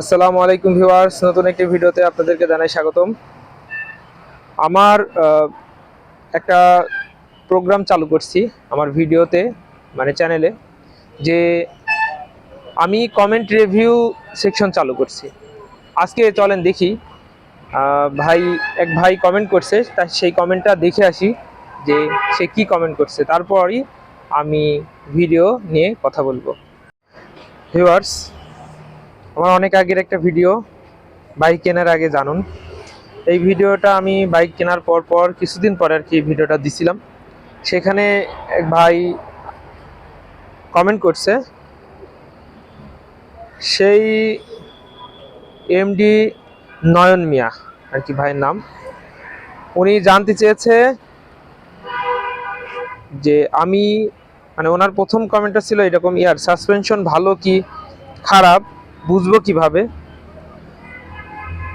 আসসালামু আলাইকুম ভিউয়ার্স, নতুন একটি ভিডিওতে আপনাদেরকে জানাই স্বাগতম। আমার একটা প্রোগ্রাম চালু করছি আমার ভিডিওতে মানে চ্যানেলে, যে আমি কমেন্ট রিভিউ সেকশন চালু করছি। আজকে চলেন দেখি ভাই, এক ভাই কমেন্ট করছে, তা সেই কমেন্টটা দেখে আসি যে সে কি কমেন্ট করছে। তারপরই আমি ভিডিও নিয়ে কথা বলব। ভিউয়ার্স আমার অনেক আগের একটা ভিডিও, বাইক কেনার আগে জানুন। এই ভিডিওটা আমি বাইক কেনার পর পর কিছুদিন পরে আর কি ভিডিওটা দিছিলাম। সেখানে এক ভাই কমেন্ট করছে, সেই এমডি নয়ন মিয়া আর কি ভাইয়ের নাম। উনি জানতে চেয়েছে যে আমি মানে ওনার প্রথম কমেন্টটা ছিল এরকম, ইয়ার সাসপেনশন ভালো কি খারাপ? বুঝব কীভাবে?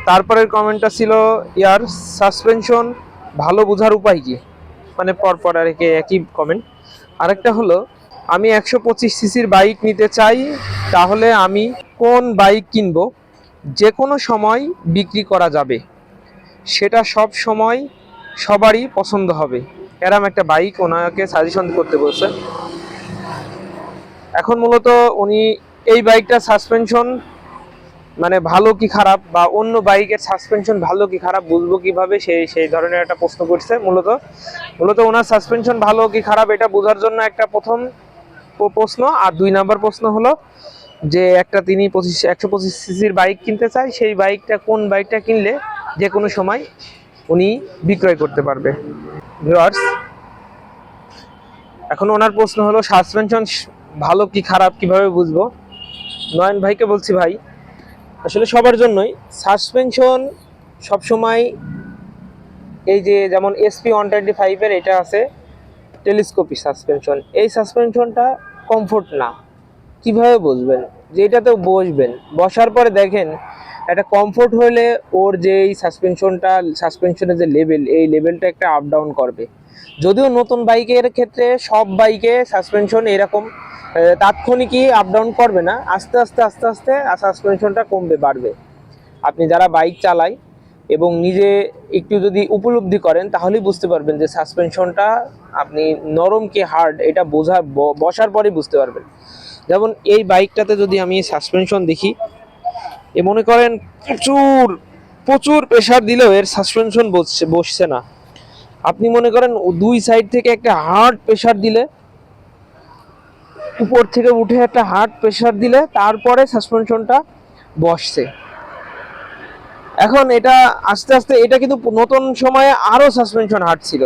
তারপরের কমেন্টটা ছিল, ইয়ার সাসপেনশন ভালো বোঝার উপায় কি? মানে পরপর আর কি একই কমেন্ট। আরেকটা হলো, আমি একশো পঁচিশ সিসির বাইক নিতে চাই, তাহলে আমি কোন বাইক কিনবো? যে কোনো সময় বিক্রি করা যাবে। সেটা সব সময় সবারই পছন্দ হবে। এরম একটা বাইক ওনাকে সাজেশন করতে বলছে। এখন মূলত উনি এই বাইকটা সাসপেনশন মানে ভালো কি খারাপ বা অন্য বাইকের সাসপেনশন ভালো কি খারাপ বুঝব কীভাবে? সেই সেই ধরনের একটা প্রশ্ন করছে মূলত। মূলত ওনার সাসপেনশন ভালো কি খারাপ এটা বোঝার জন্য একটা প্রথম প্রশ্ন। আর দুই নাম্বার প্রশ্ন হলো যে একটা তিনি পঁচিশ, একশো পঁচিশ সিসির বাইক কিনতে চায়, সেই বাইকটা কোন বাইকটা কিনলে যে কোনো সময় উনি বিক্রয় করতে পারবে। ভিউয়ার্স, এখন ওনার প্রশ্ন হলো সাসপেনশন ভালো কি খারাপ কীভাবে বুঝব? নয়ন ভাইকে বলছি ভাই, আসলে সবার জন্যই সাসপেনশন সবসময় এই যে যেমন এসপি ওয়ান টোয়েন্টি ফাইভের এটা আছে টেলিস্কোপি সাসপেনশন এই সাসপেনশনটা কমফোর্ট না। কীভাবে বসবেন যে এটাতে বসবেন। বসার পরে দেখেন, একটা কমফোর্ট হলে ওর যে এই সাসপেনশনটা সাসপেনশনের যে লেভেল এই লেভেলটা একটা আপ ডাউন করবে। যদিও নতুন বাইকের ক্ষেত্রে সব বাইকে সাসপেনশন এরকম তাৎক্ষণিকই আপ ডাউন করবে না, আস্তে আস্তে আস্তে আস্তে সাসপেনশনটা কমবে, বাড়বে। আপনি যারা বাইক চালায় এবং নিজে একটু যদি উপলব্ধি করেন, তাহলেই বুঝতে পারবেন যে সাসপেনশনটা আপনি নরম কি হার্ড এটা বোঝা, ব- বসার পরেই বুঝতে পারবেন। যেমন এই বাইকটাতে যদি আমি সাসপেনশন দেখি, এ মনে করেন প্রচুর প্রচুর প্রেশার দিলেও এর সাসপেনশন বসছে বসছে না। আপনি মনে করেন দুই সাইড থেকে একটা হার্ড প্রেশার দিলে, উপর থেকে উঠে একটা হার্ড প্রেশার দিলে, তারপরে সাসপেনশনটা বসছে। এখন এটা আস্তে আস্তে, এটা কিন্তু নতুন সময়ে আরও সাসপেনশন হার্ড ছিল।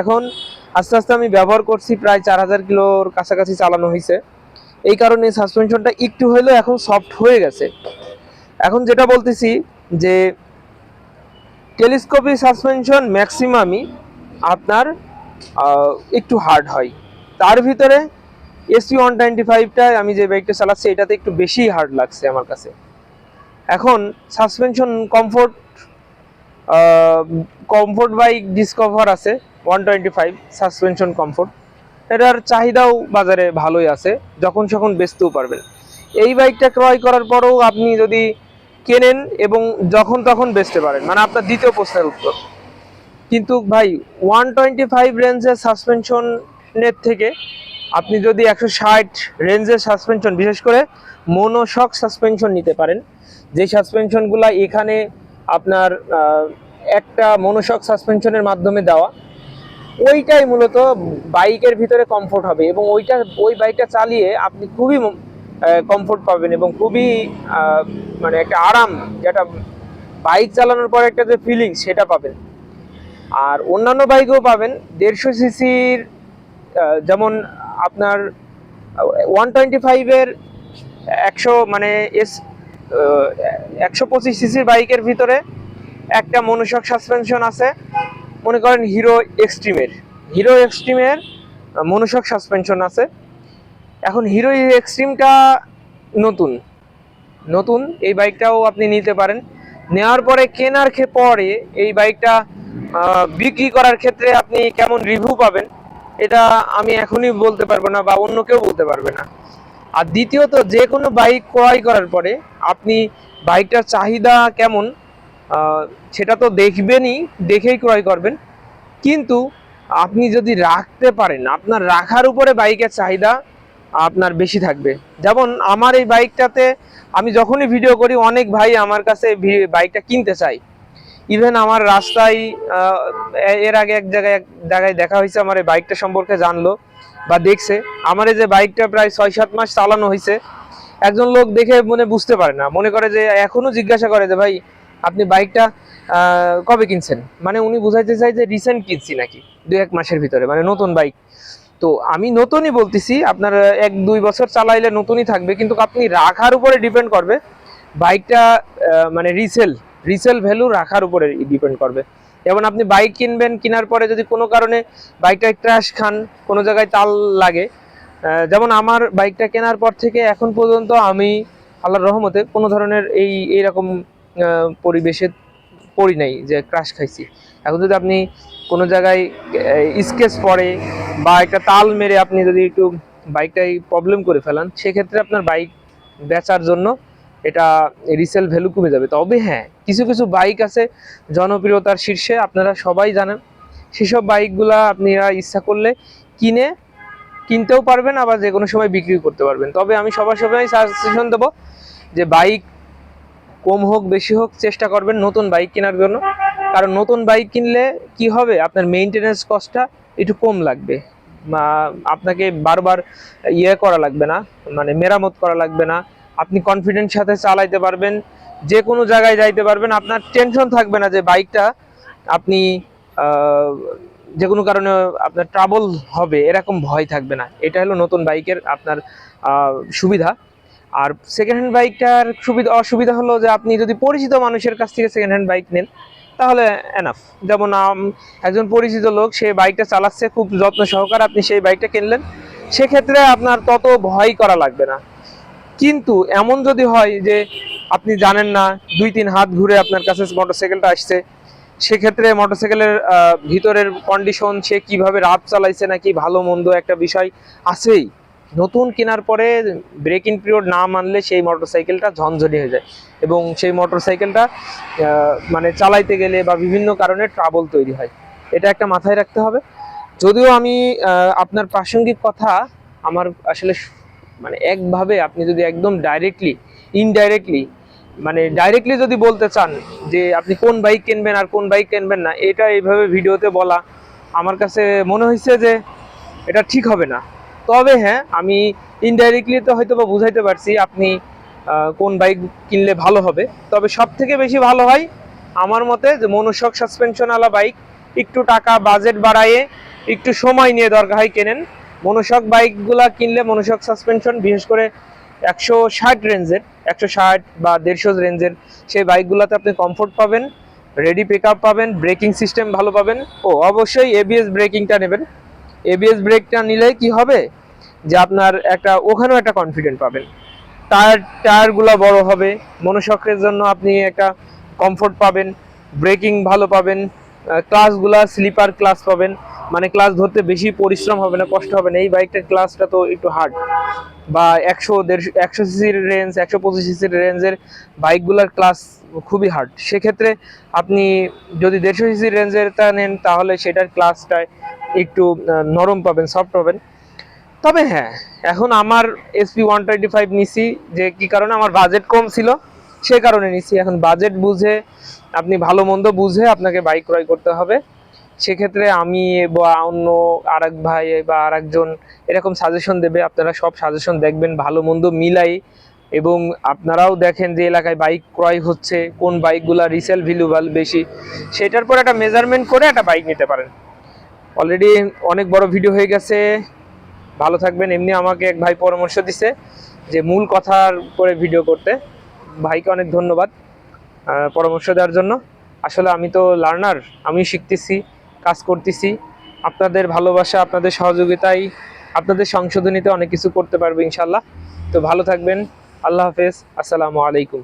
এখন আস্তে আস্তে আমি ব্যবহার করছি, প্রায় চার হাজার কিলোর কাছাকাছি চালানো হয়েছে। এই কারণে সাসপেনশনটা একটু হলেও এখন সফট হয়ে গেছে। এখন যেটা বলতেছি যে টেলিস্কোপি সাসপেনশন ম্যাক্সিমামই আপনার একটু হার্ড হয়। তার ভিতরে এসি ওয়ান টোয়েন্টি ফাইভটায় আমি যে বাইকটা চালাচ্ছি, এটাতে একটু বেশি হার্ড লাগছে আমার কাছে। এখন suspension comfort comfort bike Discover আছে one twenty five suspension comfort এটার চাহিদাও বাজারে ভালোই আছে, যখন সখন বেচতেও পারবেন। এই বাইকটা ক্রয় করার পরেও আপনি যদি কেনেন এবং যখন তখন বেচতে পারেন মানে আপনার দ্বিতীয় প্রশ্নের উত্তর। কিন্তু ভাই ওয়ান টোয়েন্টি ফাইভ রেঞ্জের সাসপেনশনের থেকে আপনি যদি একশো ষাট রেঞ্জের সাসপেনশন বিশেষ করে মোনোশক সাসপেনশন নিতে পারেন, যে সাসপেনশনগুলো এখানে আপনার একটা মোনোশক সাসপেনশনের মাধ্যমে দেওয়া, ওইটাই মূলত বাইকের ভিতরে কমফোর্ট হবে এবং ওইটা, ওই বাইকটা চালিয়ে আপনি খুবই কমফোর্ট পাবেন এবং খুবই মানে একটা আরাম, যেটা বাইক চালানোর পর একটা যে ফিলিং সেটা পাবেন। আর অন্যান্য বাইকও পাবেন। দেড়শো সিসির যেমন আপনার ওয়ান টোয়েন্টি ফাইভের একশো মানে এস একশো পঁচিশ সিসির বাইকের ভিতরে একটা মনুষক সাসপেনশন আছে। মনে করেন হিরো এক্সট্রিমের। হিরো এক্সট্রিমের মনুষক সাসপেনশন আছে। এখন হিরো এক্সট্রিমটা নতুন। নতুন, এই বাইকটাও আপনি নিতে পারেন। নেওয়ার পরে কেনার পরে এই বাইকটা বিক্রি করার ক্ষেত্রে আপনি কেমন রিভিউ পাবেন, এটা আমি এখনই বলতে পারব না বা অন্য কেউ বলতে পারবে না। আর দ্বিতীয়ত, যে কোনো বাইক ক্রয় করার পরে আপনি বাইকটার চাহিদা কেমন সেটা তো দেখবেনই, দেখেই ক্রয় করবেন। কিন্তু আপনি যদি রাখতে পারেন, আপনার রাখার উপরে বাইকের চাহিদা আপনার বেশি থাকবে। যেমন আমার এই বাইকটাতে আমি যখনই ভিডিও করি, অনেক ভাই আমার কাছে বাইকটা কিনতে চাই ইভেন আমার রাস্তায় এর আগে এক জায়গায় এক জায়গায় দেখা হয়েছে, আমার এই বাইকটা সম্পর্কে জানলো বা দেখছে। আমার এই যে বাইকটা প্রায় ছয় সাত মাস চালানো হয়েছে। একজন লোক দেখে মনে বুঝতে পারে না। মনে করে যে এখনও জিজ্ঞাসা করে যে, ভাই, আপনি বাইকটা কবে কিনছেন? মানে উনি বুঝাইতে চাই যে রিসেন্ট কিনছি নাকি দু এক মাসের ভিতরে মানে নতুন বাইক তো আমি নতুনই বলতেছি, আপনার এক দুই বছর চালাইলে নতুনই থাকবে, কিন্তু আপনি রাখার উপরে ডিপেন্ড করবে। বাইকটা মানে রিসেল রিসেল ভ্যালু রাখার উপরে ডিপেন্ড করবে। যেমন আপনি বাইক কিনবেন, কেনার পরে যদি কোনো কারণে বাইকটা ক্র্যাশ খান, কোনো জায়গায় তাল লাগে যেমন আমার বাইকটা কেনার পর থেকে এখন পর্যন্ত আমি আল্লাহর রহমতে কোনো ধরনের এই এইরকম পরিবেশে পড়ি নাই যে ক্রাশ খাইছি। এখন যদি আপনি কোনো জায়গায় স্কেচ পড়ে বা একটা তাল মেরে আপনি যদি একটু বাইকটাই প্রবলেম করে ফেলান, সেক্ষেত্রে আপনার বাইক বেচার জন্য এটা রিসেল ভ্যালু কমে যাবে। তবে হ্যাঁ কিছু কিছু বাইক আছে জনপ্রিয়তার শীর্ষে, আপনারা সবাই জানেন। সেসব বাইকগুলা আপনারা ইচ্ছা করলে কিনে, কিনতেও পারবেন, আবার যে কোনো সময় বিক্রি করতে পারবেন। তবে আমি সবার সময় সাজেশন দেবো যে বাইক কম হোক, বেশি হোক, চেষ্টা করবেন নতুন বাইক কেনার জন্য। কারণ নতুন বাইক কিনলে কি হবে? আপনার মেইনটেনেন্স কস্টটা একটু কম লাগবে। আপনাকে বারবার ইয়ে করা লাগবে না মানে মেরামত করা লাগবে না। আপনি কনফিডেন্স সাথে চালাইতে পারবেন, যে কোনো জায়গায় যাইতে পারবেন, আপনার টেনশন থাকবে না যে বাইকটা আপনি যে কোনো কারণে আপনার ট্রাবল হবে, এরকম ভয় থাকবে না। এটা হলো নতুন বাইকের আপনার সুবিধা। আর সেকেন্ড হ্যান্ড বাইকটার সুবিধা, অসুবিধা হলো যে আপনি যদি পরিচিত মানুষের কাছ থেকে সেকেন্ড হ্যান্ড বাইক নেন, তাহলে এনাফ যেমন একজন পরিচিত লোক, সে বাইকটা চালাচ্ছে, খুব যত্ন সহকারে আপনি সেই বাইকটা কিনলেন, সেক্ষেত্রে আপনার তত ভয় করা লাগবে না। কিন্তু এমন যদি হয় যে আপনি জানেন না, দুই তিন হাত ঘুরে আপনার কাছে মোটরসাইকেলটা আসছে, সেক্ষেত্রে মোটরসাইকেলের ভিতরের কন্ডিশন সে কীভাবে রাত চালাইছে নাকি ভালো মন্দ একটা বিষয় আছেই। নতুন কেনার পরে ব্রেকিং পিরিয়ড না মানলে সেই মোটরসাইকেলটা ঝনঝনি হয়ে যায় এবং সেই মোটরসাইকেলটা মানে চালাইতে গেলে বা বিভিন্ন কারণে ট্রাবল তৈরি হয়। এটা একটা মাথায় রাখতে হবে। যদিও আমি আপনার প্রাসঙ্গিক কথা আমার আসলে মানে একভাবে আপনি যদি একদম ডাইরেক্টলি ইনডাইরেক্টলি মানে ডাইরেক্টলি যদি বলতে চান যে আপনি কোন বাইক কিনবেন আর কোন বাইক কিনবেন না, এটা এইভাবে ভিডিওতে বলা। আমার কাছে মনে হয়েছে যে এটা ঠিক হবে না। তবে হ্যাঁ আমি ইনডাইরেক্টলি তো হয়তো বা বুঝাইতে পারছি আপনি কোন বাইক কিনলে ভালো হবে। তবে সব থেকে বেশি ভালো হয় আমার মতে যে মনুষক সাসপেনশনওয়ালা বাইক একটু টাকা বাজেট বাড়াইয়ে একটু সময় নিয়ে দরকার হয় কেনেন। মনুষক বাইকগুলা কিনলে মনুষক সাসপেনশন বিশেষ করে একশো ষাট রেঞ্জের, একশো ষাট বা দেড়শো রেঞ্জের, সেই বাইকগুলোতে আপনি কমফোর্ট পাবেন রেডি পিক পাবেন ব্রেকিং সিস্টেম ভালো পাবেন। ও, অবশ্যই এবিএস ব্রেকিংটা নেবেন। এবিএস ব্রেকটা নিলে কি হবে? যে আপনার একটা, ওখানেও একটা কনফিডেন্ট পাবেন। টায়ার, টায়ারগুলো বড় হবে। মনোশকের জন্য আপনি একটা কমফোর্ট পাবেন। ব্রেকিং ভালো পাবেন। ক্লাসগুলা স্লিপার ক্লাস পাবেন। মানে ক্লাস ধরতে বেশি পরিশ্রম হবে না, কষ্ট হবে না। এই বাইকটার ক্লাসটা তো একটু হার্ড বা একশো দেড়শো, একশো সিসির রেঞ্জ একশো পঁচিশ সিসির রেঞ্জের বাইকগুলোর ক্লাস খুবই হার্ড সেক্ষেত্রে আপনি যদি দেড়শো সিসির রেঞ্জেরটা নেন, তাহলে সেটার ক্লাসটায় একটু নরম পাবেন সফট পাবেন। তবে হ্যাঁ এখন আমার এসপি ওয়ান টোয়েন্টি ফাইভ নিছি, যে কি কারণে আমার বাজেট কম ছিল, সে কারণে নিছি। এখন বাজেট বুঝে, আপনি ভালো মন্দ বুঝে আপনাকে বাইক ক্রয় করতে হবে। সেক্ষেত্রে আমি বা অন্য আরেক ভাই বা আরেকজন এরকম সাজেশন দেবে, আপনারা সব সাজেশন দেখবেন, ভালো মন্দ মিলাই। এবং আপনারাও দেখেন যে এলাকায় বাইক ক্রয় হচ্ছে, কোন বাইকগুলা রিসেল ভ্যালু বেশি, সেটার পর একটা মেজারমেন্ট করে একটা বাইক নিতে পারেন। অলরেডি অনেক বড় ভিডিও হয়ে গেছে, ভালো থাকবেন। এমনি আমাকে এক ভাই পরামর্শ দিছে যে মূল কথার করে ভিডিও করতে। ভাইকে অনেক ধন্যবাদ পরামর্শ দেওয়ার জন্য। আসলে আমি তো লার্নার আমি শিখতেছি। কাজ করতেছি। আপনাদের ভালোবাসা, আপনাদের সহযোগিতায় আপনাদের সংশোধনীতে অনেক কিছু করতে পারব ইনশাল্লাহ তো ভালো থাকবেন। আল্লাহ হাফেজ। আসসালামু আলাইকুম।